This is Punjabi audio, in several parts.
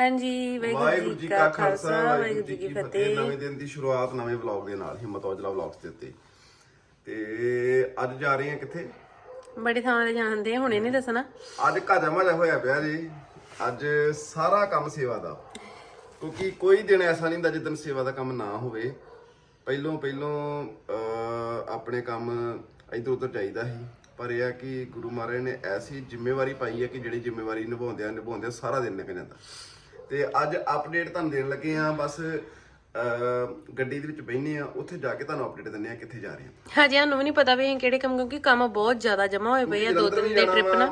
ਹਾਂਜੀ ਵਾਹਿਗੁਰੂ ਜੀ ਕਾ ਖਾਲਸਾ ਵਾਹਿਗੁਰੂ ਜੀ ਕੀ ਫਤਿਹ। ਨਵੇਂ ਦਿਨ ਦੀ ਸ਼ੁਰੂਆਤ ਨਵੇਂ ਵਲੌਗ ਦੇ ਨਾਲ ਹਿੰਮਤ ਔਜਲਾ ਵਲੌਗਸ ਦੇ ਉੱਤੇ। ਤੇ ਅੱਜ ਜਾ ਰਹੇ ਹਾਂ ਕਿੱਥੇ? ਬੜੀ ਥਾਵਾਂ ਤੇ ਜਾਣਦੇ ਆ ਹੁਣੇ ਨਹੀਂ ਦੱਸਣਾ। ਅੱਜ ਕਾਜਾ ਮਾਜਾ ਹੋਇਆ ਪਿਆ ਜੀ। ਅੱਜ ਸਾਰਾ ਕੰਮ ਸੇਵਾ ਦਾ। ਕਿਉਂਕਿ ਕੋਈ ਦਿਨ ਐਸਾ ਨਹੀਂ ਹੁੰਦਾ ਜਿੱਦਨ ਸੇਵਾ ਦਾ ਕੰਮ ਨਾ ਹੋਵੇ। ਪਹਿਲੋਂ ਪਹਿਲੋਂ ਆਪਣੇ ਕੰਮ ਇਧਰ ਉਧਰ ਚਾਹੀਦਾ ਸੀ। ਪਰ ਇਹ ਆ ਕਿ ਗੁਰੂ ਮਹਾਰਾਜ ਨੇ ਐਸੀ ਜ਼ਿੰਮੇਵਾਰੀ ਪਾਈ ਹੈ ਕਿ ਜਿਹੜੀ ਜ਼ਿੰਮੇਵਾਰੀ ਨਿਭਾਉਂਦਿਆਂ ਨਿਭਾਉਂਦਿਆਂ ਸਾਰਾ ਦਿਨ ਨਿਕਲ ਜਾਂਦਾ। ਤੇ ਅੱਜ ਅਪਡੇਟ ਤੁਹਾਨੂੰ ਦੇਣ ਲੱਗੇ ਆ ਬਸ ਗੱਡੀ ਦੇ ਵਿੱਚ ਬੈਠਨੇ ਆ ਉੱਥੇ ਜਾ ਕੇ ਤੁਹਾਨੂੰ ਅਪਡੇਟ ਦਿੰਨੇ ਆ ਕਿੱਥੇ ਜਾ ਰਹੇ ਆ ਹਜੇ ਸਾਨੂੰ ਵੀ ਨਹੀਂ ਪਤਾ ਵੀ ਅਸੀਂ ਕਿਹੜੇ ਕੰਮ ਕਿਉਂਕਿ ਕੰਮ ਬਹੁਤ ਜ਼ਿਆਦਾ ਜਮਾ ਹੋਏ ਪਏ ਆ ਦੋ ਤਿੰਨ ਦੇ ਟ੍ਰਿਪ ਨਾ।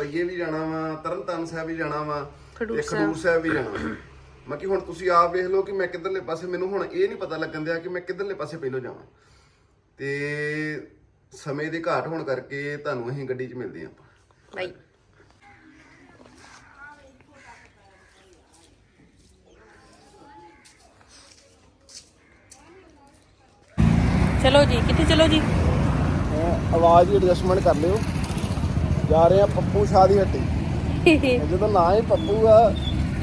ਰਈਏ ਵੀ ਜਾਣਾ ਵਾ ਤਰਨਤਾਰਨ ਸਾਹਿਬ ਵੀ ਜਾਣਾ ਵਾ ਤੇ ਖਡੂਰ ਸਾਹਿਬ। ਵੀ ਜਾਣਾ। ਮੈਂ ਕਿ ਹੁਣ ਤੁਸੀਂ ਆਪ ਵੇਖ ਲਓ ਕਿ ਮੈਂ ਕਿੱਧਰਲੇ ਪਾਸੇ ਮੈਨੂੰ ਹੁਣ ਇਹ ਨਹੀਂ ਪਤਾ ਲੱਗਣ ਦਿਆ ਕਿ ਮੈਂ ਕਿੱਧਰਲੇ ਪਾਸੇ ਪਹਿਲੋਂ ਜਾਵਾਂ। ਤੇ ਸਮੇਂ ਦੀ ਘਾਟ ਹੋਣ ਕਰਕੇ ਤੁਹਾਨੂੰ ਅਸੀਂ ਗੱਡੀ 'ਚ ਮਿਲਦੇ ਆਪਾਂ। ਬਾਈ ਚਲੋ ਜੀ ਕਿੱਥੇ ਚਲੋ ਜੀ? ਆਵਾਜ਼ ਦੀ ਐਡਜਸਟਮੈਂਟ ਕਰ ਲਿਓ। ਜਾ ਰਹੇ ਆ ਪੱਪੂ ਸ਼ਾਹ ਦੀ ਹੱਟੀ। ਜਦੋਂ ਨਾਂ ਹੀ ਪੱਪੂ ਆ।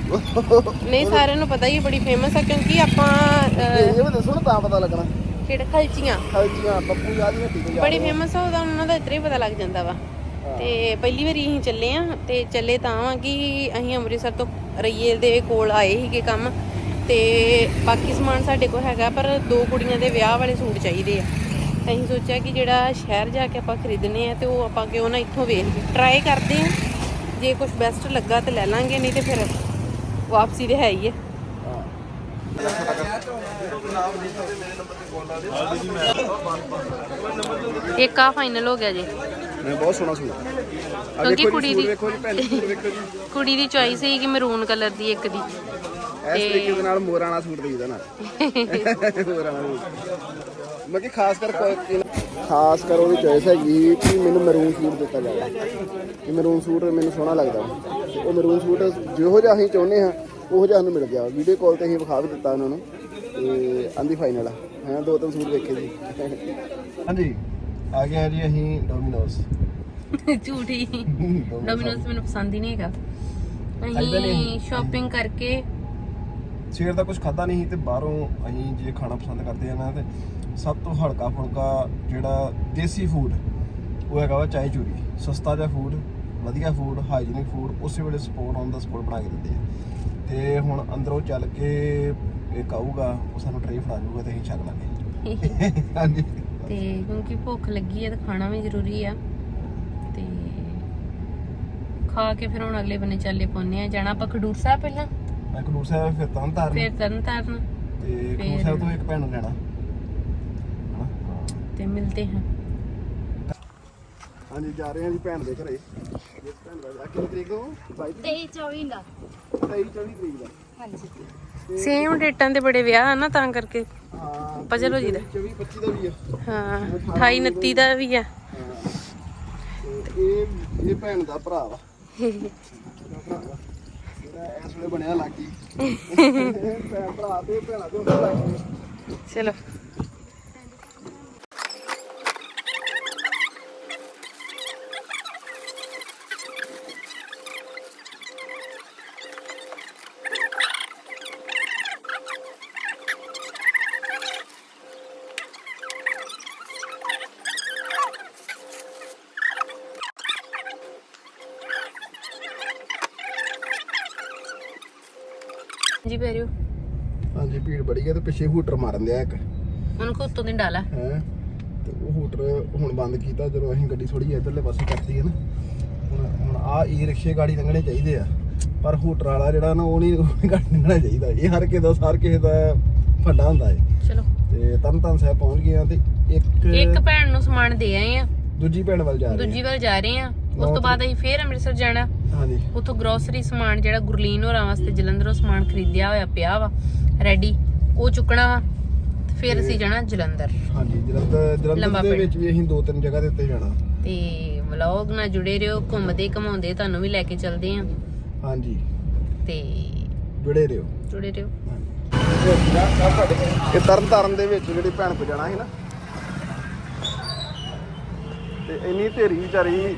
ਨਹੀਂ ਸਾਰਿਆਂ ਨੂੰ ਪਤਾ ਹੀ ਹੈ, ਬੜੀ ਫੇਮਸ ਆ ਕਿਉਂਕਿ ਆਪਾਂ ਅਹ, ਇਹ ਵੀ ਦੱਸੋ ਨਾ ਤਾਂ ਪਤਾ ਲੱਗਣਾ। ਕਿਹੜਾ ਖਲਚੀਆਂ? ਹਲਚੀਆਂ ਪੱਪੂ ਸ਼ਾਹ ਦੀ ਹੱਟੀ ਤੇ ਜਾ ਬੜੀ ਫੇਮਸ ਆ। ਉਹਦਾ ਉਹਨਾਂ ਦਾ ਇੱਧਰ ਹੀ ਪਤਾ ਲੱਗ ਜਾਂਦਾ ਵਾ। ਤੇ ਪਹਿਲੀ ਵਾਰੀ ਅਸੀਂ ਚੱਲੇ ਆ ਤੇ ਚੱਲੇ ਤਾਂ ਆ ਕਿ ਅਸੀਂ ਅੰਮ੍ਰਿਤਸਰ ਤੋਂ ਰਈਏ ਦੇ ਕੋਲ ਆਏ ਸੀਗੇ ਕੰਮ। ਤੇ ਬਾਕੀ ਸਮਾਨ ਸਾਡੇ ਕੋਲ ਹੈਗਾ ਪਰ ਦੋ ਕੁੜੀਆਂ ਦੇ ਵਿਆਹ ਵਾਲੇ ਸੂਟ ਚਾਹੀਦੇ ਆ। ਅਸੀਂ ਸੋਚਿਆ ਕਿ ਜਿਹੜਾ ਸ਼ਹਿਰ ਜਾ ਕੇ ਆਪਾਂ ਖਰੀਦਣੇ ਆ ਤੇ ਉਹ ਆਪਾਂ ਕਿਉਂ ਨਾ ਇੱਥੋਂ ਵੇਖ ਕੇ ਟਰਾਈ ਕਰਦੇ ਆ। ਜੇ ਕੁਝ ਬੈਸਟ ਲੱਗਾ ਤੇ ਲੈ ਲਾਂਗੇ ਨਹੀਂ ਤੇ ਫਿਰ ਵਾਪਸੀ ਤੇ ਹੈ ਹੀ ਹੈ ਇੱਕ ਆ ਫਾਈਨਲ ਹੋ ਗਿਆ ਜੀ। ਮੈਂ ਬਹੁਤ ਸੋਹਣਾ ਸੂਟ ਕਿਉਂਕਿ ਕੁੜੀ ਦੀ- ਕੁੜੀ ਦੀ ਚੋਇਸ ਸੀ ਕਿ ਮਰੂਨ ਕਲਰ ਦੀ ਇੱਕ ਦੀ। ਇਸ ਤਰੀਕੇ ਦੇ ਨਾਲ ਮੋਰਾਂ ਵਾਲਾ ਸੂਟ ਦੇਈਦਾ ਨਾ ਮੋਰਾਂ ਵਾਲਾ ਸੂਟ। ਮੈਂ ਕਿ ਖਾਸ ਕਰ ਕੋਈ ਖਾਸ ਕਰ ਉਹਦੀ ਚੋਇਸ ਹੈਗੀ ਕਿ ਮੈਨੂੰ ਮਰੂਨ ਸੂਟ ਦਿੱਤਾ ਜਾਵੇ। ਕਿ ਮਰੂਨ ਸੂਟ ਮੈਨੂੰ ਸੋਹਣਾ ਲੱਗਦਾ। ਉਹ ਮਰੂਨ ਸੂਟ ਜਿਹੋ ਜਿਹਾ ਅਸੀਂ ਚਾਹੁੰਦੇ ਹਾਂ ਉਹੋ ਜਿਹਾ ਸਾਨੂੰ ਮਿਲ ਗਿਆ। ਵੀਡੀਓ ਕਾਲ ਤੇ ਅਸੀਂ ਵਿਖਾ ਵੀ ਦਿੱਤਾ ਉਹਨਾਂ ਨੂੰ। ਤੇ ਆਂਦੀ ਫਾਈਨਲ ਆ। ਹਾਂ ਦੋ ਤਿੰਨ ਸੂਟ ਵੇਖੇ ਜੀ। ਹਾਂਜੀ। ਆ ਗਿਆ ਜੀ ਅਸੀਂ ਡੋਮਿਨੋਸ ਝੂਠੀ। ਡੋਮਿਨੋਸ ਮੈਨੂੰ ਪਸੰਦ ਹੀ ਨਹੀਂ ਹੈਗਾ। ਅਸੀਂ। ਸ਼ਾਪਿੰਗ ਕਰਕੇ ਸਵੇਰ ਦਾ ਕੁਝ ਖਾਦਾ ਨਹੀਂ ਤੇ ਬਾਹਰੋਂ ਅਸੀਂ ਜੇ ਖਾਣਾ ਪਸੰਦ ਕਰਦੇ ਆ ਨਾ ਤੇ ਸਭ ਤੋਂ ਹਲਕਾ ਫੁਲਕਾ ਜਿਹੜਾ ਦੇਸੀ ਫੂਡ ਉਹ ਹੈਗਾ ਵਾ ਚਾਹ ਚੂਰੀ। ਸਸਤਾ ਜਿਹਾ ਫੂਡ ਵਧੀਆ ਫੂਡ ਹਾਈਜੀਨਿਕ ਫੂਡ ਉਸੇ ਵੇਲੇ ਸਪੋਰਟ ਆਨ ਦਾ ਸਪੋਰਟ ਬਣਾ ਕੇ ਦਿੰਦੇ ਆ। ਤੇ ਹੁਣ ਅੰਦਰੋਂ ਚੱਲ ਕੇ ਇੱਕ ਆਊਗਾ ਉਹ ਸਾਨੂੰ ਟਰੇ ਫੜਾ ਜਾਊਗਾ ਤੇ ਅਸੀਂ ਛਕ ਲਾਂਗੇ। ਹਾਂਜੀ। ਤੇ ਕਿਉਂਕਿ ਭੁੱਖ ਲੱਗੀ ਹੈ ਤਾਂ ਖਾਣਾ ਵੀ ਜ਼ਰੂਰੀ ਆ। ਤੇ ਖਾ ਕੇ ਫਿਰ ਹੁਣ ਅਗਲੇ ਬੰਨੇ ਚੱਲੇ ਪਾਉਨੇ ਆ। ਜਾਣਾ ਆਪਾਂ ਖਡੂਰ ਸਾਹਿਬ ਪਹਿਲਾਂ? ਮੈਂ ਖਡੂਰ ਸਾਹਿਬ ਫਿਰ ਤਰਨ ਤਾਰਨ। ਫਿਰ ਤਰਨ ਤਾਰਨ। ਤੇ ਖਡੂਰ ਸਾਹਿਬ ਤੋਂ ਇੱਕ ਭੈਣ ਨੂੰ ਲੈਣਾ। ਹਨਾ? ਹਾਂ। ਤੇ ਮਿਲਦੇ ਹਾਂ। ਹਾਂਜੀ ਜਾ ਰਹੇ ਹਾਂ ਜੀ ਭੈਣ ਦੇ ਘਰੇ। ਜਿਸ ਭੈਣ ਦਾ ਵਿਆਹ ਕਿੰਨੀ ਤਰੀਕ ਨੂੰ? 22 23 24 ਦਾ। 23 24 ਤਰੀਕ ਦਾ। ਹਾਂਜੀ। ਸੇਮ ਡੇਟਾਂ ਦੇ ਬੜੇ ਵਿਆਹ ਆ ਨਾ ਤਾਂ ਕਰਕੇ। ਹਾਂ ਪਜਲ ਜੀ। ਦਾ 24 25 ਦਾ ਵੀ ਆ। ਹਾਂ 28 29 ਦਾ ਵੀ ਆ। ਤੇ ਇਹ ਇਹ ਭੈਣ ਦਾ ਭਰਾ ਵਾ ਇਹਦਾ ਭਰਾ ਵਾ। ਇਸ ਵੇਲੇ ਬਣਿਆ ਲਾਗੀ। ਭੈਣ ਭਰਾ ਤੇ ਭੈਣਾ ਤੇ ਹੁੰਦਾ ਲਾਗੀ। ਚਲੋ। ਜੀ ਪੈਰਿਓ ਹਾਂਜੀ ਭੀੜ ਬੜੀ ਹੈ ਤੇ ਪਿੱਛੇ ਹੂਟਰ ਮਾਰਨ ਦਿਆ ਇੱਕ। ਉਹਨੂੰ ਕੋ ਉੱਤੋਂ ਦੀ ਡਾਲਾ ਹੈ? ਤੇ ਉਹ ਹੂਟਰ ਹੁਣ ਬੰਦ ਕੀਤਾ ਜਦੋਂ ਅਸੀਂ ਗੱਡੀ ਥੋੜੀ ਇਧਰਲੇ ਪਾਸੇ ਕਰਤੀ ਹੈ ਨਾ। ਹੁਣ ਹੁਣ ਆ ਈ ਰਿਕਸ਼ੇ ਗਾੜੀ ਲੰਘਣੇ ਚਾਹੀਦੇ ਆ। ਪਰ ਹੂਟਰ ਵਾਲਾ ਜਿਹੜਾ ਨਾ ਉਹ ਨਹੀਂ ਗਾੜੀ ਲੰਘਣਾ ਚਾਹੀਦਾ। ਇਹ ਹਰ ਕਿਸੇ ਦਾ ਹਰ ਕਿਸੇ ਦਾ ਫੱਡਾ ਹੁੰਦਾ ਹੈ ਚਲੋ। ਤੇ ਤਰਨ ਸਾਹਿਬ ਪਹੁੰਚ ਗਏ ਆ ਤੇ ਇੱਕ ਇੱਕ ਭੈਣ ਨੂੰ ਸਮਾਨ ਦੇ ਆਏ ਆ। ਦੂਜੀ ਭੈਣ ਵੱਲ ਜਾ ਰਹੇ ਦੂਜੀ ਵੱਲ ਜਾ ਰਹੇ ਆ। ਉਸ ਤੋਂ ਬਾਅਦ ਅਸੀਂ ਫੇਰ ਅੰਮ੍ਰਿਤਸਰ ਜਾਣਾ। ਹਾਂਜੀ। ਉਥੋਂ ਗਰੋਸਰੀ ਸਮਾਨ ਜਿਹੜਾ ਗੁਰਲੀਨ ਹੋਰਾਂ ਵਾਸਤੇ ਜਲੰਧਰੋਂ ਸਮਾਨ ਖਰੀਦਿਆ ਹੋਇਆ ਪਿਆ ਵਾ ਰੈਡੀ ਉਹ ਚੁੱਕਣਾ ਵਾ ਤੇ ਫਿਰ ਅਸੀਂ ਜਾਣਾ ਜਲੰਧਰ। ਹਾਂਜੀ ਜਲੰਧਰ ਜਲੰਧਰ ਦੇ ਪਿੰਡ। ਵਿੱਚ ਵੀ ਅਸੀਂ ਦੋ ਤਿੰਨ ਜਗ੍ਹਾ ਦੇ ਉੱਤੇ ਜਾਣਾ। ਤੇ ਵਲੌਗ ਨਾਲ ਜੁੜੇ ਰਹੋ ਘੁੰਮਦੇ ਘਮਾਉਂਦੇ ਤੁਹਾਨੂੰ ਵੀ ਲੈ ਕੇ ਚੱਲਦੇ ਆ। ਹਾਂਜੀ। ਤੇ ਜੁੜੇ ਰਹੋ। ਜੁੜੇ ਰਹੋ। ਇਹ ਤਰਨ ਤਾਰਨ ਦੇ ਵਿੱਚ ਜਿਹੜੀ ਭੈਣ ਕੋ ਜਾਣਾ ਸੀ ਨਾ ਤੇ ਇੰਨੀ ਢੇਰੀ ਵਿਚਾਰੀ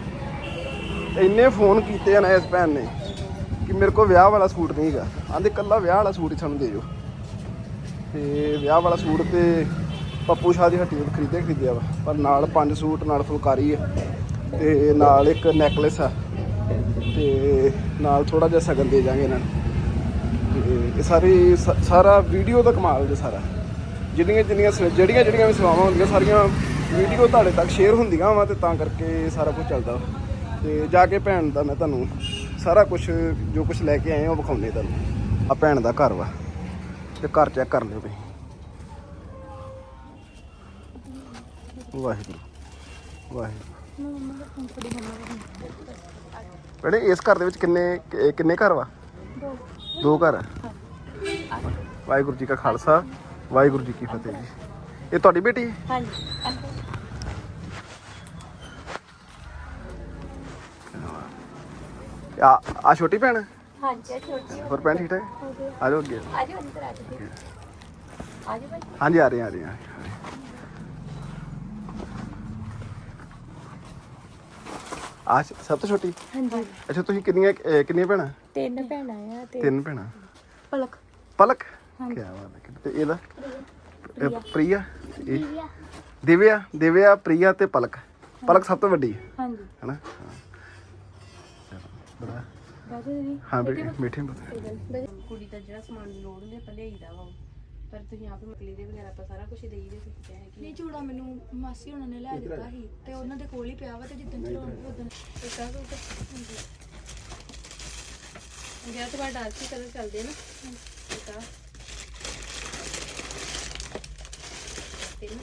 ਇੰਨੇ ਫੋਨ ਕੀਤੇ ਆ ਨਾ ਇਸ ਭੈਣ ਨੇ ਕਿ ਮੇਰੇ ਕੋਲ ਵਿਆਹ ਵਾਲਾ ਸੂਟ ਨਹੀਂ ਹੈਗਾ। ਆਂਦੇ ਕੱਲਾ ਵਿਆਹ ਵਾਲਾ ਸੂਟ ਹੀ ਸਾਨੂੰ ਦੇ ਜੋ ਤੇ ਵਿਆਹ ਵਾਲਾ ਸੂਟ ਤੇ ਪੱਪੂ ਸ਼ਾਹ ਦੀ ਹੱਟੀ ਤੋਂ ਖਰੀਦਿਆ ਖਰੀਦਿਆ ਵਾ। ਪਰ ਨਾਲ ਪੰਜ ਸੂਟ, ਨਾਲ ਫੁਲਕਾਰੀ ਹੈ ਤੇ ਨਾਲ ਇੱਕ ਨੈਕਲੇਸ ਆ। ਤੇ ਨਾਲ ਥੋੜਾ ਜਿਹਾ ਸਗਨ ਦੇ ਜਾਾਂਗੇ ਇਹਨਾਂ ਨੂੰ। ਤੇ ਇਹ ਸਾਰੀ ਸ- ਸਾਰਾ ਵੀਡੀਓ ਦਾ ਕਮਾਲ ਜੇ ਸਾਰਾ। ਜਿਹੜੀਆਂ ਜਿਹੜੀਆਂ ਸ- ਜਿਹੜੀਆਂ ਜਿਹੜੀਆਂ ਵੀ ਸੇਵਾਵਾਂ ਹੁੰਦੀਆਂ, ਸਾਰੀਆਂ ਵੀਡੀਓ ਤੁਹਾਡੇ ਤੱਕ ਸ਼ੇਅਰ ਹੁੰਦੀਆਂ ਵਾ ਤੇ ਤਾਂ ਕਰਕੇ ਸਾਰਾ ਕੁਝ ਚੱਲਦਾ ਵਾ। ਤੇ ਜਾ ਕੇ ਭੈਣ ਦਾ ਮੈਂ ਤੁਹਾਨੂੰ ਸਾਰਾ ਕੁਝ ਜੋ ਕੁਝ ਲੈ ਕੇ ਆਏ ਹਾਂ ਉਹ ਵਿਖਾਉਂਦੇ ਤੁਹਾਨੂੰ। ਆ ਭੈਣ ਦਾ ਘਰ ਵਾ। ਤੇ ਘਰ ਚੈੱਕ ਕਰ ਲਿਓ ਤੁਸੀਂ। ਵਾਹਿਗੁਰੂ। ਵਾਹਿਗੁਰੂ। ਬੜੇ ਇਸ ਘਰ ਦੇ ਵਿੱਚ ਕਿੰਨੇ ਕਿੰਨੇ ਘਰ ਵਾ? ਦੋ। ਘਰ ਵਾਹਿਗੁਰੂ ਜੀ ਕਾ ਖਾਲਸਾ, ਵਾਹਿਗੁਰੂ ਜੀ ਕੀ ਫਤਿਹ ਜੀ। ਇਹ ਤੁਹਾਡੀ ਬੇਟੀ ਹੈ? ਹਾਂਜੀ। ਆ ਆ ਛੋਟੀ ਭੈਣ? ਹਾਂਜੀ ਛੋਟੀ ਹੋਰ ਭੈਣ ਠੀਕ ਠਾਕ? ਆ ਜਾਓ ਅੱਗੇ। ਅੰਦਰ ਆਜੋ ਭਾਈ। ਹਾਂਜੀ ਆ ਰਹੇ ਆ ਰਹੇ ਆ। ਆ ਸਭ ਤੋਂ ਛੋਟੀ? ਹਾਂਜੀ। ਅੱਛਾ ਤੁਸੀਂ ਕਿੰਨੀਆਂ ਕਿੰਨੀਆਂ ਭੈਣਾਂ? ਤਿੰਨ ਭੈਣਾਂ ਆ ਤੇ ਤਿੰਨ ਭੈਣਾਂ। ਪਲਕ। ਪਲਕ। ਕੀ ਬਾਤ ਹੈ ਤੇ ਇਹਦਾ? ਇਹ ਪ੍ਰਿਆ? ਇਹ ਦਿਵਿਆ ਦਿਵਿਆ ਪ੍ਰਿਆ ਤੇ ਪਲਕ। ਪਲਕ ਸਭ ਤੋਂ ਵੱਡੀ ਹੈ। ਹਾਂਜੀ। ਹੈਨਾ? ਹਾਂ ਬੇਟੀ ਬੈਠੇ ਪੁੱਤ ਕੁੜੀ ਦਾ ਜਿਹੜਾ ਸਮਾਨ ਦੀ ਲੋੜ ਹੁੰਦੀ ਆਪਾਂ ਲਿਆਈਦਾ ਵਾ ਉਹ। ਪਰ ਤੁਸੀਂ ਆਪ ਮਕਲੀ ਦੇ ਵਗੈਰਾ ਆਪਾਂ ਸਾਰਾ ਕੁਝ ਦੇਈਦੇ ਸੀ ਕਿਹਾ ਹੈ ਕਿ। ਨਹੀਂ ਚੂੜਾ ਮੈਨੂੰ ਮਾਸੀ ਉਹਨਾਂ ਨੇ ਲੈ ਦਿੱਤਾ ਸੀ ਤੇ ਉਹਨਾਂ ਦੇ ਕੋਲ ਹੀ ਪਿਆ ਵਾ ਤੇ ਜਿੱਦਣ ਚੜਾਉਣਗੇ ਉਦੋਂ। ਇੱਕ ਆ ਸੂਟ ਜਿਹੜਾ ਤੋਂ ਬਾਅਦ ਡਾਰਕ ਕਲਰ ਚੱਲਦੇ ਆ ਨਾ ਇੱਕ ਆ ਤਿੰਨ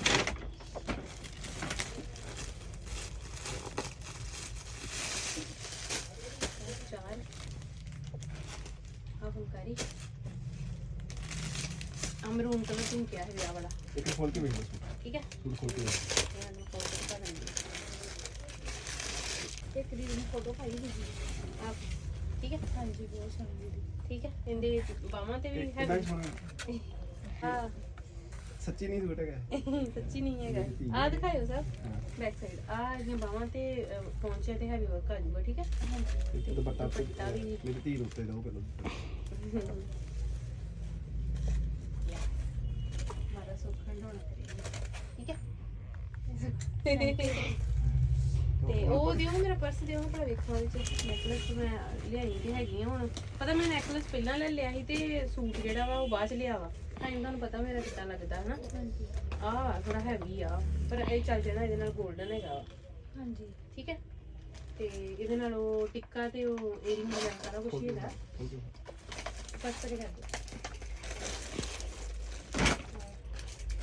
ਚਾਰ ਆ ਫੁਲਕਾਰੀ ਅਮਰੂਨ ਕਲਰ ਤੂੰ ਕਿਹਾ ਹੈ ਵਿਆਹ ਵਾਲਾ। ਇੱਕ ਖੋਲ ਕੇ ਵੇਖ ਲਓ ਠੀਕ ਹੈ? ਸੂਟ ਖੋਲ ਕੇ ਵੇਖ। ਇਹਨਾਂ ਨੂੰ ਫੋਟੋ ਦਿਖਾ ਦਿੰਦੀ ਇੱਕ ਦੀ ਨੇ ਫੋਟੋ ਪਾਈ ਸੀ ਆ ਠੀਕ ਹੈ? ਹਾਂਜੀ ਬਹੁਤ ਸੋਹਣੀ ਦੀਦੀ ਠੀਕ ਹੈ? ਇਹਦੇ ਬਾਹਾਂ ਤੇ ਵੀ ਹੈ ਹਾਂ। ਸੱਚੀ ਨਹੀਂ ਸੂਟ ਹੈਗਾ। ਸੱਚੀ ਨਹੀਂ ਹੈਗਾ। ਆ ਦਿਖਾਇਓ ਸਰ। ਬੈਕ ਸਾਈਡ ਆ ਇਹਦੀਆਂ ਬਾਹਾਂ ਤੇ ਪਹੁੰਚੇ ਤੇ ਹੈਵੀ ਵਰਕ ਆ ਠੀਕ ਹੈ? ਤੇ ਦੁਪੱਟਾ ਦੁਪੱਟਾ ਵੀ ਮੇਰੀ ਧੀ ਨੂੰ ਉੱਤੇ ਦਿਓ ਪਹਿਲਾਂ ਮਾਰਾ ਸੁਖਣ ਹੋਣਾ ਕਰੇ ਠੀਕ ਹੈ ਤੇ ਉਹ ਦਿਓ ਮੇਰਾ ਪਰਸ ਦਿਓ ਭਲਾ ਵੇਖੋ ਉਹਦੇ ਚ ਨੈਕਲੇਸ ਮੈਂ ਲਿਆਈ ਤੇ ਹੈਗੀ ਆ ਹੁਣ। ਪਤਾ ਮੈਂ ਨੈਕਲੇਸ ਪਹਿਲਾਂ ਲੈ ਲਿਆ ਸੀ ਤੇ ਸੂਟ ਜਿਹੜਾ ਵਾ ਉਹ ਬਾਅਦ ਚ ਲਿਆ ਵਾ। ਟਾਈਮ ਤੁਹਾਨੂੰ ਪਤਾ ਮੇਰਾ ਕਿੱਦਾਂ ਲੱਗਦਾ ਹਨਾ? ਆ ਥੋੜਾ ਹੈਵੀ ਆ ਪਰ ਇਹ ਚੱਲ ਜਾਣਾ ਇਹਦੇ ਨਾਲ 골ਡਨ ਹੈਗਾ ਵਾ। ਹਾਂਜੀ। ਠੀਕ ਹੈ? ਤੇ ਇਹਦੇ ਨਾਲ ਉਹ ਟਿੱਕਾ ਤੇ ਉਹ ਏਅਰਿੰਗ ਵਗੈਰਾ ਸਾਰਾ ਕੁਝ ਹੀ ਹੈਗਾ। ਪਰਸ ਤੇ ਕਰ ਦਿਓ।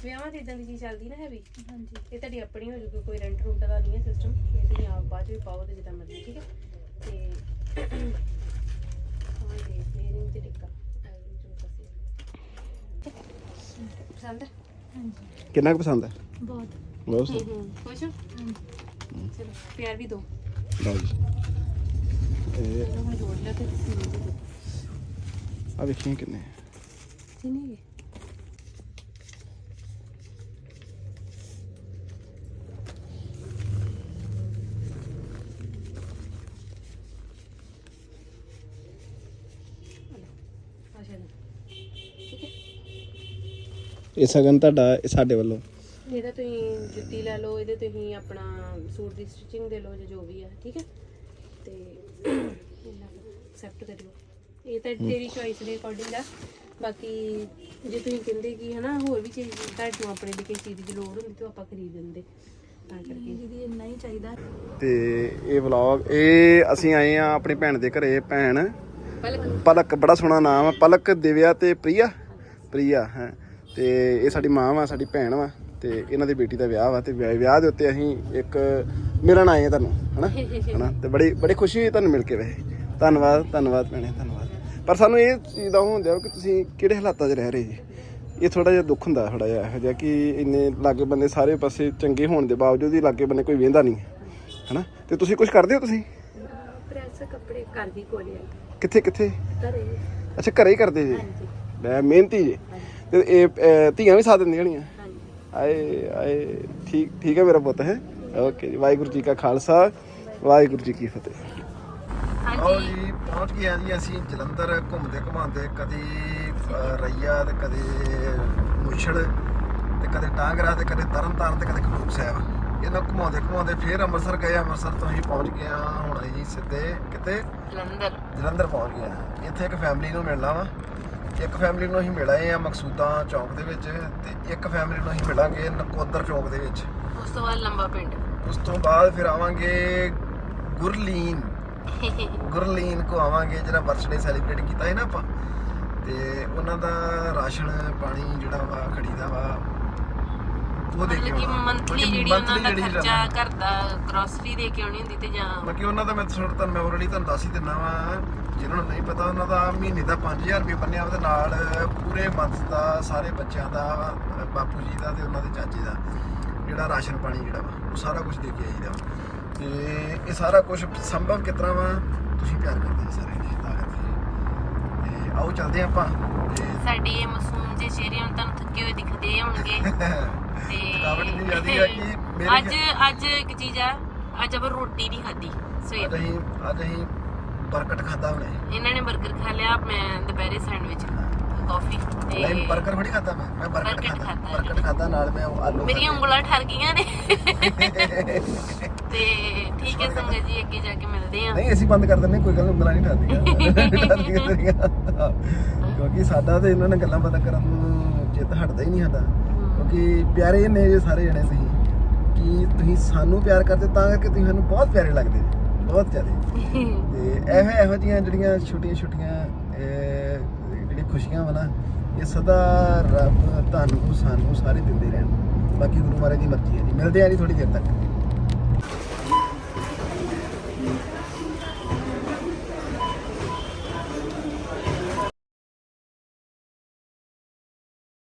ਵਿਆਹਾਂ ਤੇ ਇਦਾਂ ਦੀ ਚੀਜ਼ ਚੱਲਦੀ ਨਾ ਹੈਵੀ। ਹਾਂਜੀ। ਇਹ ਤੁਹਾਡੀ ਆਪਣੀ ਹੋ ਜੂਗੀ ਕੋਈ ਰੈਂਟ ਰੂਟ ਦਾ ਨਹੀਂ ਹੈ ਸਿਸਟਮ ਇਹ ਤੁਸੀਂ ਆਪ ਬਾਅਦ ਚ ਵੀ ਪਾਓ ਤੇ ਜਿੱਦਾਂ ਮਰਜ਼ੀ ਠੀਕ ਹੈ? ਤੇ ਹਾਂ ਜੀ ਏਅਰਿੰਗ ਤੇ ਟਿੱਕਾ। ਪਸੰਦ ਹੈ? ਹਾਂਜੀ। ਕਿੰਨਾ ਕੁ ਪਸੰਦ ਹੈ? ਬਹੁਤ। ਬਹੁਤ ਹੂੰ। ਹੂੰ ਖੁਸ਼ ਹੋ? ਚਲੋ ਪਿਆਰ ਵੀ ਦੋ। ਲਓ ਜੀ। ਇਹ ਚਲੋ ਹੁਣ ਜੋੜ ਲਿਆ ਤੇ ਤੁਸੀਂ ਵੀ ਦਿਓ। ਆ ਵੇਖੀ ਕਿੰਨੇ ਜੀ ਨਹੀਂ ਅੱਛਾ ਠੀਕ ਹੈ ਇਹ ਸਗਨ ਤੁਹਾਡਾ ਇਹ ਸਾਡੇ ਵੱਲੋਂ। ਇਹਦਾ ਤੁਸੀਂ ਜੁੱਤੀ ਲੈ ਲਓ ਇਹਦੇ ਤੁਸੀਂ ਆਪਣਾ ਸੂਟ ਦੀ ਸਟਿਚਿੰਗ ਦੇ ਲਓ ਜਾਂ ਜੋ ਵੀ ਹੈ ਠੀਕ ਹੈ? ਤੇ ਐਕਸੈਪਟ ਕਰਿਓ ਇਹ ਤਾਂ ਤੇਰੀ ਚੋਇਸ ਦੇ ਅਕੋਰਡਿੰਗ ਆ। ਬਾਕੀ ਜੇ ਤੁਸੀਂ ਕਹਿੰਦੇ ਕਿ ਹਨਾ ਹੋਰ ਵੀ ਚੀਜ਼ ਤੁਹਾਨੂੰ ਆਪਣੇ ਲਈ ਕਿਸੇ ਚੀਜ਼ ਦੀ ਲੋੜ ਹੁੰਦੀ ਤਾਂ ਆਪਾਂ ਖਰੀਦ ਦਿੰਦੇ। ਤਾਂ ਕਰਕੇ। ਦੀਦੀ ਇੰਨਾ ਹੀ ਚਾਹੀਦਾ। ਤੇ ਇਹ ਵਲੌਗ ਇਹ ਅਸੀਂ ਆਏ ਆ ਆਪਣੀ ਭੈਣ ਦੇ ਘਰੇ ਭੈਣ। ਪਲਕ। ਪਲਕ ਬੜਾ ਸੋਹਣਾ ਨਾਮ ਆ। ਪਲਕ ਦਿਵਿਆ ਤੇ ਪ੍ਰਿਆ। ਪ੍ਰਿਆ ਹੈ। ਤੇ ਇਹ ਸਾਡੀ ਮਾਂ ਵਾ ਸਾਡੀ ਭੈਣ ਵਾ ਤੇ ਇਹਨਾਂ ਦੀ ਬੇਟੀ ਦਾ ਵਿਆਹ ਵਾ ਤੇ ਵਿਆਹ ਵਿਆਹ ਦੇ ਉੱਤੇ ਅਸੀਂ ਇੱਕ ਮਿਲਣ ਆਏ ਆ ਤੁਹਾਨੂੰ ਹਨਾ? ਹਨਾ? ਤੇ ਬੜੀ ਬੜੀ ਖੁਸ਼ੀ ਹੋਈ ਤੁਹਾਨੂੰ ਮਿਲ ਕੇ ਵੈਸੇ। ਧੰਨਵਾਦ ਧੰਨਵਾਦ ਭੈਣੇ ਧੰਨਵਾਦ। ਪਰ ਸਾਨੂੰ ਇਹ ਚੀਜ਼ ਦਾ ਹੁੰਦਾ ਕਿ ਤੁਸੀਂ ਕਿਹੜੇ ਹਾਲਾਤਾਂ 'ਚ ਰਹਿ ਰਹੇ ਜੀ? ਇਹ ਥੋੜਾ ਜਿਹਾ ਦੁੱਖ ਹੁੰਦਾ ਥੋੜਾ ਜਿਹਾ ਇਹੋ ਜਿਹਾ ਕਿ ਇੰਨੇ ਲਾਗੇ ਬੰਦੇ ਸਾਰੇ ਪਾਸੇ ਚੰਗੇ ਹੋਣ ਦੇ ਬਾਵਜੂਦ ਵੀ ਲਾਗੇ ਬੰਦੇ ਕੋਈ ਵੇਂਦਾ ਨਹੀਂ ਹਨਾ? ਤੇ ਤੁਸੀਂ ਕੁਝ ਕਰਦੇ ਹੋ ਤੁਸੀਂ? ਪ੍ਰੈਸ ਕੱਪੜੇ ਘਰ ਦੀ ਕੋਲੇ ਕਿੱਥੇ ਕਿੱਥੇ? ਘਰੇ। ਅੱਛਾ ਘਰੇ ਹੀ ਕਰਦੇ ਜੀ? ਲੈ ਮਿਹਨਤੀ ਜੀ। ਤੇ ਇਹ ਅਹ, ਧੀਆਂ ਵੀ ਸਾਥ ਦਿੰਦੀਆਂ ਹੋਣੀਆਂ। ਹਾਂਜੀ। ਆਏ ਆਏ ਠੀਕ ਠੀਕ ਹੈ ਮੇਰਾ ਪੁੱਤ ਹੈ? ਓਕੇ ਜੀ ਵਾਹਿਗੁਰੂ ਜੀ ਕਾ ਖਾਲਸਾ ਵਾਹਿਗੁਰੂ ਜੀ ਕੀ ਫਤਿਹ। ਆਓ ਜੀ ਪਹੁੰਚ ਗਏ ਆ ਜੀ ਅਸੀਂ ਜਲੰਧਰ ਘੁੰਮਦੇ ਘੁਮਾਉਂਦੇ ਕਦੀ ਰਈਆ ਤੇ ਕਦੇ ਮੁਛੜ ਤੇ ਕਦੇ ਟਾਂਗਰਾ ਤੇ ਕਦੇ ਤਰਨਤਾਰਨ ਤੇ ਕਦੇ ਖਡੂਰ ਸਾਹਿਬ। ਇਹਨਾਂ ਘੁਮਾਉਂਦੇ ਘੁਮਾਉਂਦੇ ਫੇਰ ਅੰਮ੍ਰਿਤਸਰ ਗਏ ਅੰਮ੍ਰਿਤਸਰ ਤੋਂ ਅਸੀਂ ਪਹੁੰਚ ਗਏ ਆ ਹੁਣ ਅਸੀਂ ਸਿੱਧੇ ਕਿਤੇ ਜਲੰਧਰ। ਜਲੰਧਰ ਪਹੁੰਚ ਗਏ ਇੱਥੇ ਇੱਕ ਫੈਮਿਲੀ ਨੂੰ ਮਿਲਣਾ ਵਾ। ਇੱਕ ਫੈਮਿਲੀ ਨੂੰ ਅਸੀਂ ਮਿਲ ਆਏ ਆ ਮਕਸੂਦਾਂ ਚੌਕ ਦੇ ਵਿੱਚ ਤੇ ਇੱਕ ਫੈਮਿਲੀ ਨੂੰ ਅਸੀਂ ਮਿਲਾਂਗੇ ਨਕੋਦਰ ਚੌਕ ਦੇ ਵਿੱਚ। ਉਸ ਤੋਂ ਬਾਅਦ ਲੰਬਾ ਪਿੰਡ। ਉਸ ਤੋਂ ਬਾਅਦ ਫਿਰ ਆਵਾਂਗੇ ਗੁਰਲੀਨ। ਗੁਰਲੀਨ ਕੋ ਆਵਾਂਗੇ ਜਿਹੜਾ ਬਰਥਡੇ ਸੈਲੀਬ੍ਰੇਟ ਕੀਤਾ ਹੈ ਨਾ ਆਪਾਂ। ਤੇ ਉਹਨਾਂ ਦਾ ਰਾਸ਼ਨ ਪਾਣੀ ਜਿਹੜਾ ਵਾ ਖੜੀਦਾ ਵਾ। ਉਹ ਦੇ ਕੇ ਮਤਲਬ ਕਿ ਆਉਣਾ। ਮੰਥਲੀ ਮਤਲਬ ਕਿ ਜਿਹੜੀ ਉਹਨਾਂ ਦਾ monthly ਜਿਹੜੀ ਖਰਚਾ ਰਹਿਣਾ। ਘਰ ਦਾ ਗਰੋਸਰੀ ਦੇ ਕੇ ਆਉਣੀ ਹੁੰਦੀ ਤੇ ਜਾਂ ਬਾਕੀ ਉਹਨਾਂ ਦਾ ਮੈਂ ਤੁਹਾਨੂੰ ਮੈਂ ਆਲਰੇਡੀ ਤੁਹਾਨੂੰ ਦੱਸ ਹੀ ਦਿੰਦਾ ਵਾਂ ਜਿਹਨਾਂ ਨੂੰ ਨਹੀਂ ਪਤਾ ਉਹਨਾਂ ਦਾ ਮਹੀਨੇ ਦਾ 5000 ਰੁਪਏ ਬੰਨਿਆ ਉਹਦੇ ਨਾਲ ਪੂਰੇ ਮੰਥ ਦਾ ਸਾਰੇ ਬੱਚਿਆਂ ਦਾ ਬਾਪੂ ਜੀ ਦਾ ਤੇ ਉਹਨਾਂ ਦੇ ਚਾਚੇ ਦਾ ਜਿਹੜਾ ਰਾਸ਼ਨ ਪਾਣੀ ਜਿਹੜਾ ਵਾ ਉਹ ਸਾਰਾ ਕੁਝ ਦੇ ਕੇ ਆਈਦਾ ਤੇ ਇਹ ਸਾਰਾ ਕੁਝ ਸੰਭਵ ਕਿਤਨਾ ਵਾ ਤੁਸੀਂ ਪਿਆਰ ਕਰਦੇ ਸਾਰੇ ਤੇ ਆਓ ਚੱਲਦੇ ਹਾਂ ਆਪਾਂ। ਸਾਡੇ ਇਹ ਮਾਸੂਮ ਜਿਹੇ ਚਿਹਰੇ ਹੁਣ ਤੁਹਾਨੂੰ ਥੱਕੇ ਹੋਏ ਦਿਖਦੇ ਹੋਣਗੇ। ਤੇ ਥਕਾਵਟ ਇੰਨੀ ਜ਼ਿਆਦੀ ਆ ਕਿ ਮੇਰੇ ਅੱਜ ਅੱਜ ਇੱਕ ਚੀਜ਼ ਆ ਅੱਜ ਆਪਾਂ ਰੋਟੀ ਨਹੀਂ ਖਾਧੀ ਅੱਜ ਸਵੇਰ ਅਸੀਂ ਅੱਜ ਅਸੀਂ ਬਰਕਟ ਖਾਦਾ ਹੁਣੇ। ਇਹਨਾਂ ਨੇ 버ਗਰ ਖਾ ਲਿਆ ਮੈਂ ਦੁਪਹਿਰੇ ਸੈਂਡਵਿਚ ਕਾਫੀ ਨਹੀਂ ਤੇ ਬਰਗਰ ਥੋੜੀ ਖਾਦਾ ਮੈਂ। ਮੈਂ ਬਰਕਟ ਬਰਗਰ ਖਾਦਾ ਖਾਧਾ। ਬਰਕਟ ਖਾਦਾ ਨਾਲ ਮੈਂ ਉਹ ਆਲੂ ਮੇਰੀਆਂ। ਉਂਗਲਾਂ ਠਰ ਗਈਆਂ ਨੇ। ਤੇ ਹੈ ਸੰਗਤ ਜੀ ਅੱਗੇ ਜਾ ਕੇ ਮਿਲਦੇ ਆਂ ਨਹੀਂ ਅਸੀਂ ਬੰਦ ਕਰ ਦਿੰਦੇ ਕੋਈ ਗੱਲ ਨੀ, ਉਂਗਲਾਂ ਨਹੀਂ ਤੇਰੀਆਂ ਕਿਉਂਕਿ ਸਾਡਾ ਤੇ ਇਹਨਾਂ ਨਾਲ ਗੱਲਾਂ ਬਾਤਾਂ ਕਰਨ ਨੂੰ ਚਿੱਤ ਹਟਦਾ ਹੀ ਨਹੀਂ ਸਾਡਾ। ਕਿਉਂਕਿ ਪਿਆਰੇ ਨੇ ਜੇ ਸਾਰੇ ਜਣੇ ਤੁਸੀਂ ਕਿ ਤੁਸੀਂ ਸਾਨੂੰ ਪਿਆਰ ਕਰਦੇ ਤਾਂ ਕਰਕੇ ਤੁਸੀਂ ਸਾਨੂੰ ਬਹੁਤ ਪਿਆਰੇ ਲੱਗਦੇ ਜੀ, ਬਹੁਤ ਜ਼ਿਆਦਾ। ਤੇ ਇਹੋ ਇਹੋ ਜੀਆਂ ਜਿਹੜੀਆਂ ਛੋਟੀਆਂ ਛੋਟੀਆਂ ਜਿਹੜੀਆਂ ਖੁਸ਼ੀਆਂ ਵਾ ਨਾ ਇਹ ਸਦਾ ਰੱਬ ਤੁਹਾਨੂੰ ਸਾਨੂੰ ਸਾਰੇ ਦਿੰਦੇ ਰਹਿਣ। ਬਾਕੀ ਗੁਰੂ ਮਹਾਰਾਜ ਦੀ ਮਰਜ਼ੀ ਹੈ ਜੀ। ਮਿਲਦੇ ਆ ਜੀ ਥੋੜੀ ਦੇਰ ਤੱਕ।